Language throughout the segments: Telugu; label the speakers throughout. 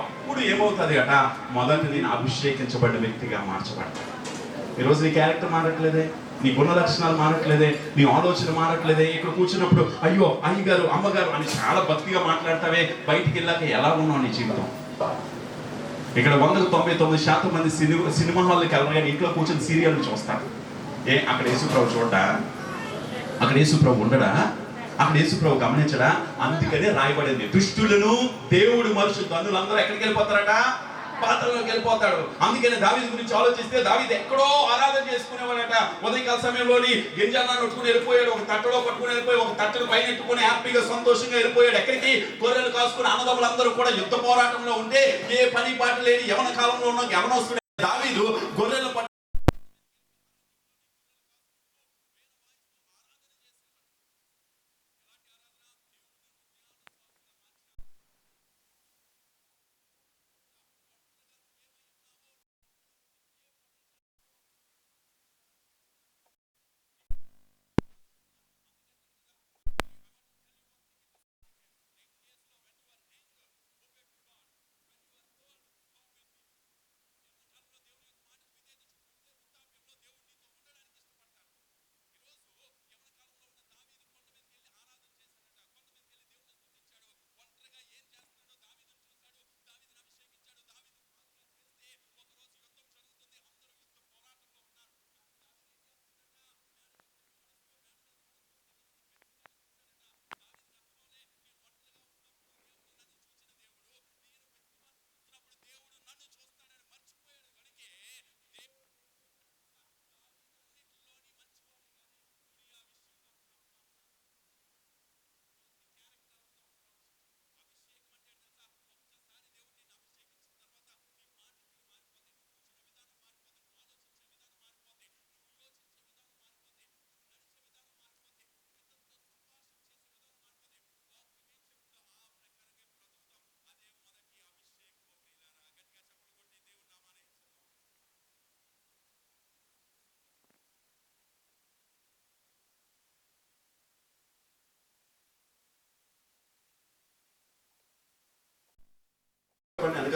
Speaker 1: అప్పుడు ఏమవుతుంది అట? మొదట నేను అభిషేకించబడ్డ వ్యక్తిగా మార్చబడతాను ఈరోజు నీ క్యారెక్టర్ మారట్లేదే నీ గుణ లక్షణాలు మారట్లేదే నీ ఆలోచన మారట్లేదే ఇక్కడ కూర్చున్నప్పుడు అయ్యో అయ్యగారు అమ్మగారు అని చాలా భక్తిగా మాట్లాడతావే బయటికి వెళ్ళాక ఎలా ఉన్నావు నీ జీవితం? ఇక్కడ వందకు తొంభై తొమ్మిది శాతం మంది సినిమా సినిమా హాల్కి వెళ్ళగానే ఇంట్లో కూర్చొని సీరియల్ చూస్తారు. ఏ అక్కడ యేసుప్రభు చూడ అక్కడ యేసుప్రభు ఉండడా? అక్కడ యేసుప్రభు గమనించడా? అందుకనే రాయబడింది. దుష్టులను దేవుడు మనుషులు బంధువులందరూ ఎక్కడికి వెళ్ళిపోతారట? పాత్రలోకి వెళ్ళిపోతాడు. అందుకని దావీదు గురించి ఆలోచిస్తే దావీదు ఎక్కడో ఆరాధన చేసుకునేవాడట. ఉదయకాల సమయంలోని గింజాలను నొట్టుకుని వెళ్ళిపోయాడు. ఒక తట్టలో పట్టుకుని వెళ్ళిపోయి ఒక తట్టను పైన ఎట్టుకుని హ్యాపీగా సంతోషంగా వెళ్ళిపోయాడు. ఎక్కడికి? గొర్రెలు కాసుకుని అన్నదమ్ములందరూ కూడా యుద్ధ పోరాటంలో ఉంటే ఏ పని పాట లేని యవన కాలంలో ఉన్న యవనస్తుడు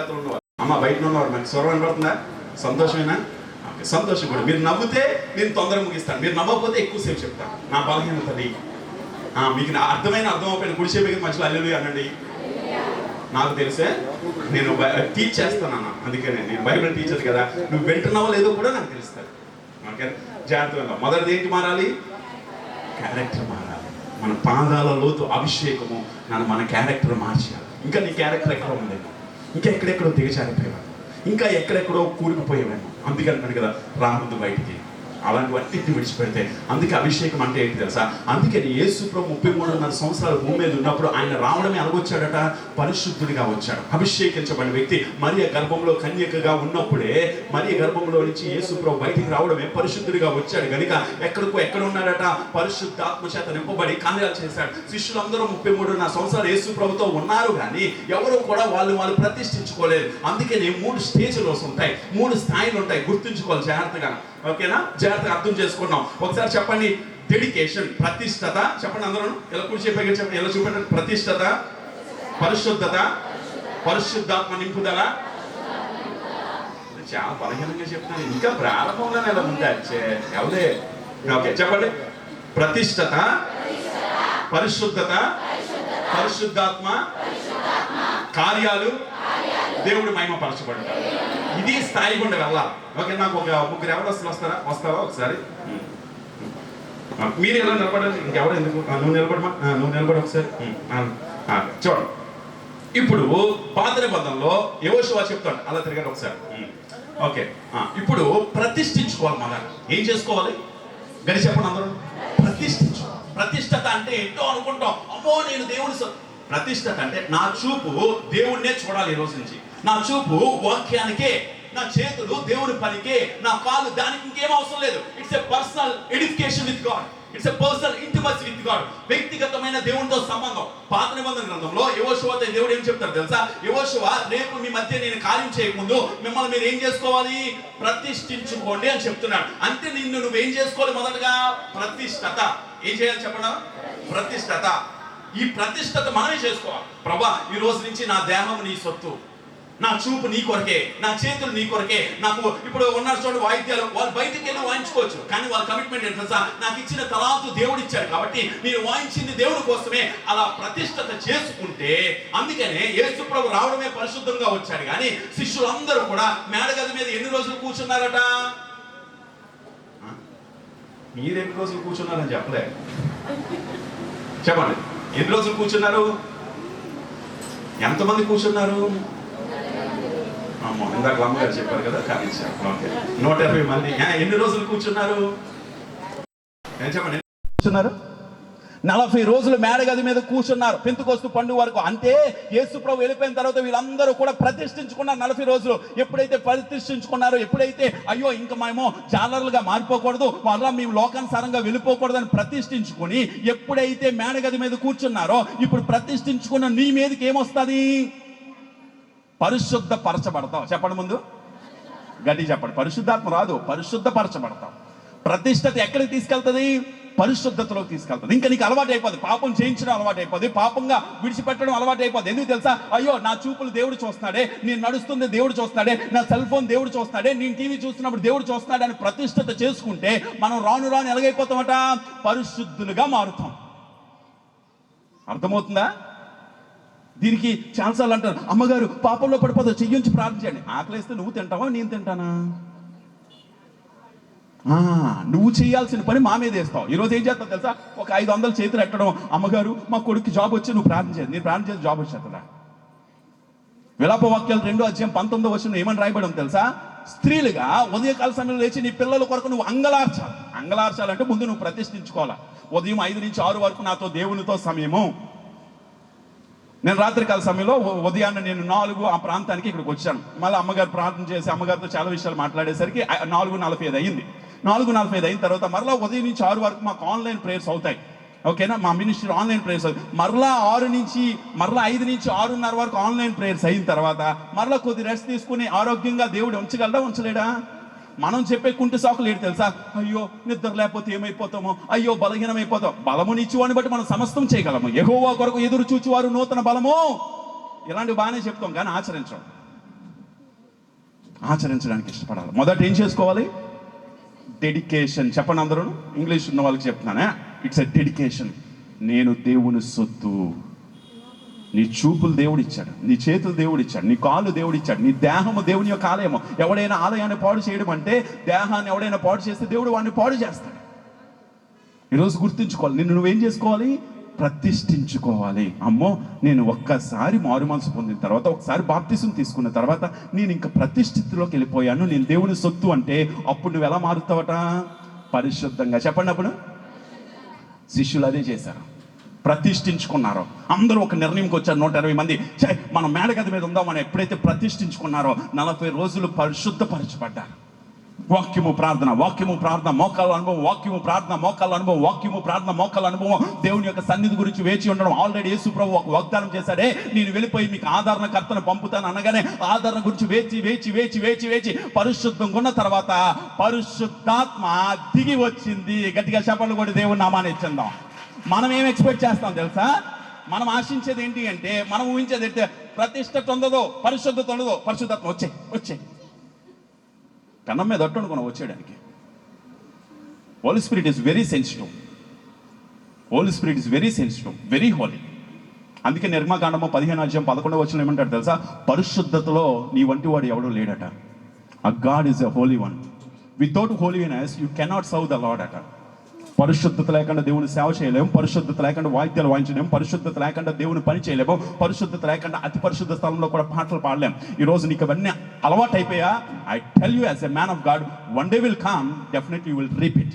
Speaker 1: కొన్ని వెనకాతలు అమ్మ బయట ఉన్నవారు. నాకు స్వరం వినపడుతుందా సంతోషమేనా? ఓకే, సంతోషం కూడా. మీరు నవ్వుతే నేను తొందరగా ముగిస్తాను. మీరు నవ్వకపోతే ఎక్కువసేపు చెప్తాను. నా బలహీనత అది. ఆ, మీకు నా అర్థమైన అర్థం అయిపోయిన కుడి చేపకి మధ్యలో అల్లెలు అనండి. నాకు తెలిసే? నేను టీచ్ చేస్తాను అన్న. అందుకనే నేను బైబిల్ టీచర్ కదా. నువ్వు వింటున్నావో లేదో కూడా నాకు తెలుస్తుంది. ఓకే? జాగ్రత్తగా మొదటిది ఏంటి మారాలి? క్యారెక్టర్ మారాలి. మన పాదాల లోతు అభిషేకము. నన్ను మన క్యారెక్టర్ మార్చాలి ఇంకా నీ క్యారెక్టర్ ఎక్కడ ఉండేది ఇంకా ఎక్కడెక్కడో దిగజారిపోయేవాడు. ఇంకా ఎక్కడెక్కడో కూరుకుపోయేవాడు. అందుకని కదా రాముందు బయటికి. అలాంటివన్నీ విడిచిపెడితే అందుకే అభిషేకం అంటే ఏంటి తెలుసా? అందుకని యేసు ప్రభు ముప్పై మూడున్నర సంవత్సరాలు భూమి మీద ఉన్నప్పుడు ఆయన రావడమే అనుకొచ్చాడట పరిశుద్ధుడిగా వచ్చాడు. అభిషేకించబడిన వ్యక్తి మరియ గర్భంలో కన్యకగా ఉన్నప్పుడే మరియ గర్భంలో నుంచి యేసు ప్రభు బయటికి రావడమే పరిశుద్ధుడిగా వచ్చాడు. కనుక ఎక్కడికో ఎక్కడ ఉన్నాడట? పరిశుద్ధాత్మ చేత నింపబడి కార్యాలు చేశాడు. శిష్యులందరూ ముప్పై మూడున్నర సంవత్సరాలు యేసు ప్రభుతో ఉన్నారు కానీ ఎవరు కూడా వాళ్ళు వాళ్ళు ప్రతిష్ఠించుకోలేదు. అందుకని మూడు స్టేజ్లు ఉంటాయి మూడు స్థాయిలు ఉంటాయి. గుర్తుంచుకోవాలి జాగ్రత్తగా. ఓకేనా? జాగ్రత్తగా అర్థం చేసుకున్నాం. ఒకసారి చెప్పండి డెడికేషన్ ప్రతిష్టత. చెప్పండి అందరూ. ఎలా కూర్చి చెప్పాక చెప్పండి. ఎలా చూపెట్టండి ప్రతిష్టత పరిశుద్ధత పరిశుద్ధాత్మ నింపుదల. చాలా బలహీనంగా చెప్తాను ఇంకా ప్రారంభంలోనే ఎలా ఉంది? ఎవరే ఓకే చెప్పండి. ప్రతిష్టత పరిశుద్ధత పరిశుద్ధాత్మ కార్యాలు దేవుడు మహిమపరచబడతాడు ఇది స్థాయి గుండా వెళ్ళాలి. ఓకే నాకు ఒక ముగ్గురు ఎవరు వస్తారు? వస్తారా? వస్తావా? ఒకసారి? మీరు ఎలా నిలబడండి ఇంకెవరు ఎందుకు? నువ్వు నిలబడమా? నువ్వు నిలబడి ఒకసారి. చూడండి. ఇప్పుడు పాత నిబంధనలో యోశువా చెప్తాడు. అలా తిరగండి ఒకసారి. ఓకే ఇప్పుడు ప్రతిష్ఠించుకోవాలి మన ఏం చేసుకోవాలి? గడి చెప్పండి అందరూ. ప్రతిష్ఠించు ప్రతిష్టత అంటే ఏంటో అనుకుంటాం. అమ్మో నేను దేవుని ప్రతిష్టత అంటే నా చూపు దేవుణ్ణే చూడాలి ఈ రోజు నుంచి. నా చూపు వాక్యానికే నా చేతులు దేవుని పనికే నా కాళ్ళు దానికి ఇంకేం అవసరం లేదు. It's a personal edification with god it's a personal intimacy with god వ్యక్తిగతమైన దేవునితో సంబంధం. పాత నిబంధన గ్రంథంలో యువశువతో దేవుడు ఏం చెప్తారు తెలుసా? యువశువ రేపు మీ మధ్య నేను కార్యం చేయకముందు మిమ్మల్ని మీరు ఏం చేసుకోవాలి? ప్రతిష్ఠించుకోండి అని చెప్తున్నాడు. అంటే నిన్ను నువ్వేం చేసుకోవాలి మొదటగా? ప్రతిష్టత. ఏం చేయాలి చెప్పడం ప్రతిష్టత. ఈ ప్రతిష్టత మనమే చేసుకోవాలి. ప్రభా ఈ రోజు నుంచి నా దేహం నీ సొత్తు. నా చూపు నీ కొరకే నా చేతులు నీ కొరకే. నాకు ఇప్పుడు ఉన్నారు చోటు వాయిద్యాలు వాళ్ళు బయటికి వెళ్ళి వాయించుకోవచ్చు. కానీ వాళ్ళ కమిట్మెంట్ ఏంటి నాకు ఇచ్చిన తలాతు దేవుడు ఇచ్చాడు కాబట్టి నేను వాయించింది దేవుడి కోసమే అలా ప్రతిష్టత చేసుకుంటే అందుకనే యేసు ప్రభు రావడమే పరిశుద్ధంగా వచ్చాడు. కానీ శిష్యులందరూ కూడా మేడగది మీద ఎన్ని రోజులు కూర్చున్నారట? మీరు ఎన్ని రోజులు కూర్చున్నారని చెప్పలే. చెప్పండి. ఎన్ని రోజులు కూర్చున్నారు? ఎంతమంది కూర్చున్నారు? ఇందాక అమ్మగారు చెప్పారు కదా కానీ ఓకే. నూట యాభై మంది. ఎన్ని రోజులు కూర్చున్నారు? ఏం చెప్పండి?
Speaker 2: కూర్చున్నారు? నలభై రోజులు మేడగది మీద కూర్చున్నారు. పెంతుకొస్తు పండుగ వరకు అంటే యేసుప్రభు వెళ్ళిపోయిన తర్వాత వీళ్ళందరూ కూడా ప్రతిష్ఠించుకున్నారు నలభై రోజులు ఎప్పుడైతే ప్రతిష్ఠించుకున్నారో ఎప్పుడైతే అయ్యో ఇంకా మేము జాలర్లుగా మారిపోకూడదు వాళ్ళ మేము లోకానుసారంగా వెళ్ళిపోకూడదు అని ప్రతిష్ఠించుకొని ఎప్పుడైతే మేడగది మీద కూర్చున్నారో ఇప్పుడు ప్రతిష్ఠించుకున్న నీ మీదకి ఏమొస్తుంది? పరిశుద్ధ పరచబడతాం చెప్పండి ముందు. గట్టి చెప్పండి. పరిశుద్ధాత్మ రాదు. పరిశుద్ధ పరచబడతాం ప్రతిష్టత ఎక్కడికి తీసుకెళ్తుంది? పరిశుద్ధతలోకి తీసుకెళ్తుంది ఇంకా నీకు అలవాటు అయిపోతుంది పాపం చేయించడం అలవాటు అయిపోతుంది పాపంగా విడిచిపెట్టడం అలవాటు అయిపోతుంది ఎందుకు తెలుసా? అయ్యో నా చూపులు దేవుడు చూస్తున్నాడే. నేను నడుస్తుంది దేవుడు చూస్తున్నాడే. నా సెల్ ఫోన్ దేవుడు చూస్తున్నాడే. నేను టీవీ చూస్తున్నప్పుడు దేవుడు చూస్తున్నాడే అని ప్రతిష్టత చేసుకుంటే మనం రాను రాను ఎలాగైపోతామట? పరిశుద్ధులుగా మారుతాం. అర్థమవుతుందా? దీనికి చాలాసార్లు అంటారు. అమ్మగారు పాపంలో పడిపోతావు చెయ్యించి ప్రార్థించండి ఆకలిస్తే నువ్వు తింటావా నేను తింటానా? నువ్వు చేయాల్సిన పని మా మీద వేస్తావు. ఈరోజు ఏం చేస్తావు తెలుసా? ఒక ఐదు వందలు చేతులు ఎట్టడం అమ్మగారు మా కొడుకు జాబ్ వచ్చి నువ్వు ప్రార్థన చేయాలి నేను ప్రార్థన చేసి జాబ్ వచ్చేస్తా విలాప వాక్యాలు రెండో అధ్యాయం పంతొమ్మిదో వచ్చిన ఏమని రాయబడి తెలుసా? స్త్రీలుగా ఉదయకాల సమయంలో లేచి నీ పిల్లల కొరకు నువ్వు అంగలార్చాలి. అంగలార్చాలంటే ముందు నువ్వు ప్రతిష్ఠించుకోవాలి. ఉదయం ఐదు నుంచి ఆరు వరకు నాతో దేవునితో సమయము. నేను రాత్రికాల సమయంలో ఉదయాన్నే నేను నాలుగు ఆ ప్రాంతానికి ఇక్కడికి వచ్చాను. మళ్ళీ అమ్మగారు ప్రార్థన చేసి అమ్మగారితో చాలా విషయాలు మాట్లాడేసరికి నాలుగు నలభై ఐదు అయింది. నాలుగు నలభై ఐదు అయిన తర్వాత మరలా ఉదయం నుంచి ఆరు వరకు మాకు ఆన్లైన్ ప్రేయర్స్ అవుతాయి. ఓకేనా? మా మినిస్టర్ ఆన్లైన్ ప్రేయర్స్ అవుతాయి. మరలా ఆరు నుంచి మరలా ఐదు నుంచి ఆరున్నర వరకు ఆన్లైన్ ప్రేయర్స్ అయిన తర్వాత మరలా కొద్ది రెస్ట్ తీసుకుని ఆరోగ్యంగా దేవుడు ఉంచగలడా ఉంచలేడా? మనం చెప్పే కుంటి సాకులు ఏంటి తెలుసా? అయ్యో నిద్ర లేకపోతే ఏమైపోతామో? అయ్యో బలహీనమైపోతాం బలమునిచ్చువాని బట్టి మనం సమస్తం చేయగలము. ఎగోవా కొరకు ఎదురు చూచువారు నూతన బలము. ఇలాంటివి బాగానే చెప్తాం కానీ ఆచరించడం ఆచరించడానికి ఇష్టపడాలి. మొదట ఏం చేసుకోవాలి? డెడికేషన్ చెప్పండి అందరూ ఇంగ్లీష్ ఉన్న వాళ్ళకి చెప్తున్నానే? ఇట్స్ ఎ డెడికేషన్ నేను దేవుని సొత్తు. నీ చూపులు దేవుడు ఇచ్చాడు. నీ చేతులు దేవుడు ఇచ్చాడు. నీ కాళ్ళు దేవుడు ఇచ్చాడు. నీ దేహము దేవుని యొక్క ఆలయము. ఎవడైనా ఆలయాన్ని పాడు చేయడం అంటే దేహాన్ని ఎవడైనా పాడు చేస్తే దేవుడు వాడిని పాడు చేస్తాడు. ఈరోజు గుర్తుంచుకోవాలి. నిన్ను నువ్వేం చేసుకోవాలి? ప్రతిష్ఠించుకోవాలి. అమ్మో నేను ఒక్కసారి మారుమనసు పొందిన తర్వాత ఒకసారి బాప్తిసం తీసుకున్న తర్వాత నేను ఇంకా ప్రతిష్ఠితిలోకి వెళ్ళిపోయాను. నేను దేవుని సొత్తు అంటే అప్పుడు నువ్వు ఎలా మారుతావట? పరిశుద్ధంగా చెప్పండి అప్పుడు. శిష్యులు అదే చేశారు. ప్రతిష్ఠించుకున్నారు. అందరూ ఒక నిర్ణయంకి వచ్చారు. నూట ఇరవై మంది మనం మేడగది మీద ఉందాం మనం ఎప్పుడైతే ప్రతిష్ఠించుకున్నారో నలభై రోజులు పరిశుద్ధపరచబడ్డారు. వాక్యము ప్రార్థన వాక్యము ప్రార్థన మోకాల అనుభవం వాక్యము ప్రార్థన మోకాల అనుభవం వాక్యము ప్రార్థన మోకాల అనుభవం. దేవుని యొక్క సన్నిధి గురించి వేచి ఉండడం. ఆల్రెడీ యేసు ప్రభు ఒక వాగ్దానం చేశాడే. నేను వెళ్ళిపోయి మీకు ఆదరణకర్తను పంపుతాను అనగానే ఆదరణ గురించి వేచి వేచి వేచి వేచి వేచి పరిశుద్ధం ఉన్న తర్వాత పరిశుద్ధాత్మ దిగి వచ్చింది. గట్టిగా చెప్పలు కూడా దేవుని నామాన్ని ఇచ్చిందాం మనం ఏం ఎక్స్పెక్ట్ చేస్తాం తెలుసా? మనం ఆశించేది ఏంటి అంటే మనం ఊహించేది అంటే ప్రతిష్టత ఉండదు పరిశుద్ధత ఉండదో పరిశుద్ధత్వం వచ్చే వచ్చే. కన్నం మీద అట్టు వచ్చేయడానికి? Holy spirit is very sensitive holy spirit is very sensitive very holy అందుకే నిర్మాకాండము పదిహేను అధ్యాయం పదకొండవ వచ్చిన ఏమంటాడు తెలుసా? పరిశుద్ధతలో నీ వంటి వాడు ఎవడో లేడట. A god is a holy one without holiness you cannot serve the lord అట. పరిశుద్ధత లేకుండా దేవుని సేవ చేయలేము. పరిశుద్ధత లేకుండా వాయిద్యాలు వాయించలేము. పరిశుద్ధత లేకుండా దేవుని పని చేయలేము. పరిశుద్ధత లేకుండా అతి పరిశుద్ధ స్థలంలో కూడా పాటలు పాడలేము. ఈ రోజు నీకు అవన్నీ అలవాటు అయిపోయా? I tell you as a man of god one day will come definitely will repeat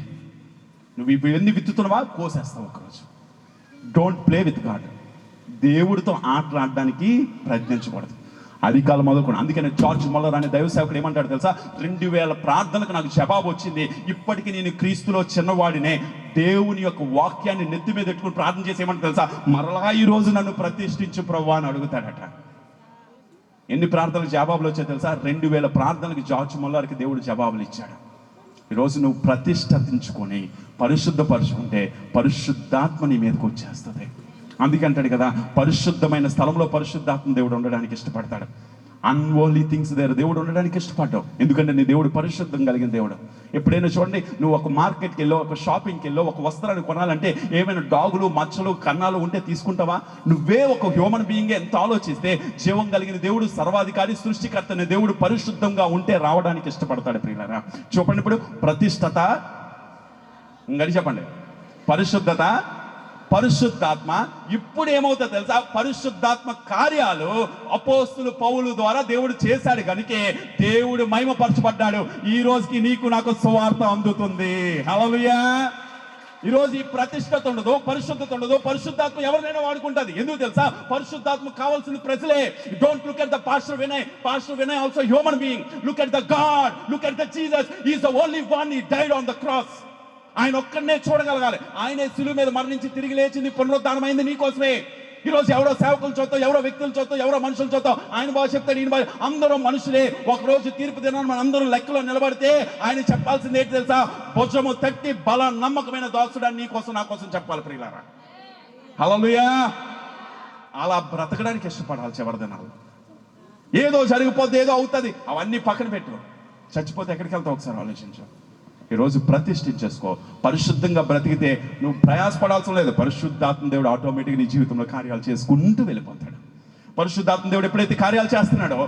Speaker 2: నువ్వు ఇవి ఎన్ని విత్తుతున్నావా? కోసేస్తావు ఒకరోజు. డోంట్ ప్లే విత్ గాడ్ దేవుడితో ఆటలాడడానికి ప్రయత్నించకూడదు. అధికారులు కాలం మొదలుకొని అందుకనే జార్జ్ మొల్లర్ అనే దైవ సేవకుడు ఏమంటాడు తెలుసా? రెండు వేల ప్రార్థనకు నాకు జవాబు వచ్చింది. ఇప్పటికి నేను క్రీస్తులో చిన్నవాడినే. దేవుని యొక్క వాక్యాన్ని నెత్తి మీద పెట్టుకుని ప్రార్థన చేసి తెలుసా? మరలా ఈ రోజు నన్ను ప్రతిష్ఠించు ప్రవ్వా అని అడుగుతాడట. ఎన్ని ప్రార్థనలు జవాబులు వచ్చాయి తెలుసా? రెండు వేల ప్రార్థనలకు జార్జ్ మొల్లర్కి దేవుడు జవాబులు ఇచ్చాడు. ఈరోజు నువ్వు ప్రతిష్ఠించుకొని పరిశుద్ధపరుచుకుంటే పరిశుద్ధాత్మ నీ మీదకి వచ్చేస్తుంది. అందుకంటాడు కదా పరిశుద్ధమైన స్థలంలో పరిశుద్ధాత్మ దేవుడు ఉండడానికి ఇష్టపడతాడు. అన్ఓన్లీ థింగ్స్ దగ్గర దేవుడు ఉండడానికి ఇష్టపడ్డావు. ఎందుకంటే నీ దేవుడు పరిశుద్ధం కలిగిన దేవుడు. ఎప్పుడైనా చూడండి నువ్వు ఒక మార్కెట్కి వెళ్ళో ఒక షాపింగ్కి వెళ్ళో ఒక వస్త్రాన్ని కొనాలంటే ఏమైనా డాగులు మచ్చలు కన్నాలు ఉంటే తీసుకుంటావా? నువ్వే ఒక హ్యూమన్ బీయింగ్ ఎంత ఆలోచిస్తే జీవం కలిగిన దేవుడు సర్వాధికారి సృష్టికర్త అనే దేవుడు పరిశుద్ధంగా ఉంటే రావడానికి ఇష్టపడతాడు ప్రియులరా. చూపండి ఇప్పుడు ప్రతిష్టత. ఇంకటి చెప్పండి. పరిశుద్ధత పరిశుద్ధాత్మ ఇప్పుడు ఏమవుతుందో తెలుసా? పరిశుద్ధాత్మ కార్యాలు అపోస్తులు పౌలు ద్వారా దేవుడు చేశాడు కనుకే దేవుడు మహిమపరచబడ్డాడు. ఈ రోజుకి నీకు నాకు సువార్త అందుతుంది. హలలుయా ఈరోజు ఈ ప్రతిష్టత ఉండదు పరిశుద్ధత ఉండదు. పరిశుద్ధాత్మ ఎవరినైనా వాడుకుంటుంది. ఎందుకు తెలుసా? పరిశుద్ధాత్మ కావాల్సిన ప్రజలే. Don't look at the pastor Vinay pastor Vinay also human being look at the god look at the Jesus is the only one he died on the cross ఆయన ఒక్కడనే చూడగలగాలి. ఆయనే సిలువు మీద మరణించి తిరిగి లేచింది పునరుద్ధానమైంది నీకోసమే ఈరోజు ఎవరో సేవకుల చూద్దాం ఎవరో వ్యక్తుల చూద్దాం ఎవరో మనుషులు చూద్దాం ఆయన బాగా చెప్తాడు ఈయన బాగా అందరం మనుషులే. ఒకరోజు తీర్పు దినాన్ని మన అందరం లెక్కలో నిలబడితే ఆయన చెప్పాల్సింది ఏంటి తెలుసా? భుజము తట్టి బల నమ్మకమైన దాసుడాన్ని నీకోసం నా కోసం చెప్పాలి ప్రియులారా. హల్లెలూయా. అలా బ్రతకడానికి ఇష్టపడాలి చివరి దినాలు ఏదో జరిగిపోతే ఏదో అవుతుంది. అవన్నీ పక్కన పెట్టు. చచ్చిపోతే ఎక్కడికి వెళ్తావు ఒకసారి ఆలోచించు. ఈరోజు ప్రతిష్ఠించేసుకో. పరిశుద్ధంగా బ్రతికితే నువ్వు ప్రయాసపడాల్సిన లేదు. పరిశుద్ధాత్మ దేవుడు ఆటోమేటిక్ నీ జీవితంలో కార్యాలు చేసుకుంటూ వెళ్ళిపోతాడు. పరిశుద్ధాత్మ దేవుడు ఎప్పుడైతే కార్యాలు చేస్తున్నాడో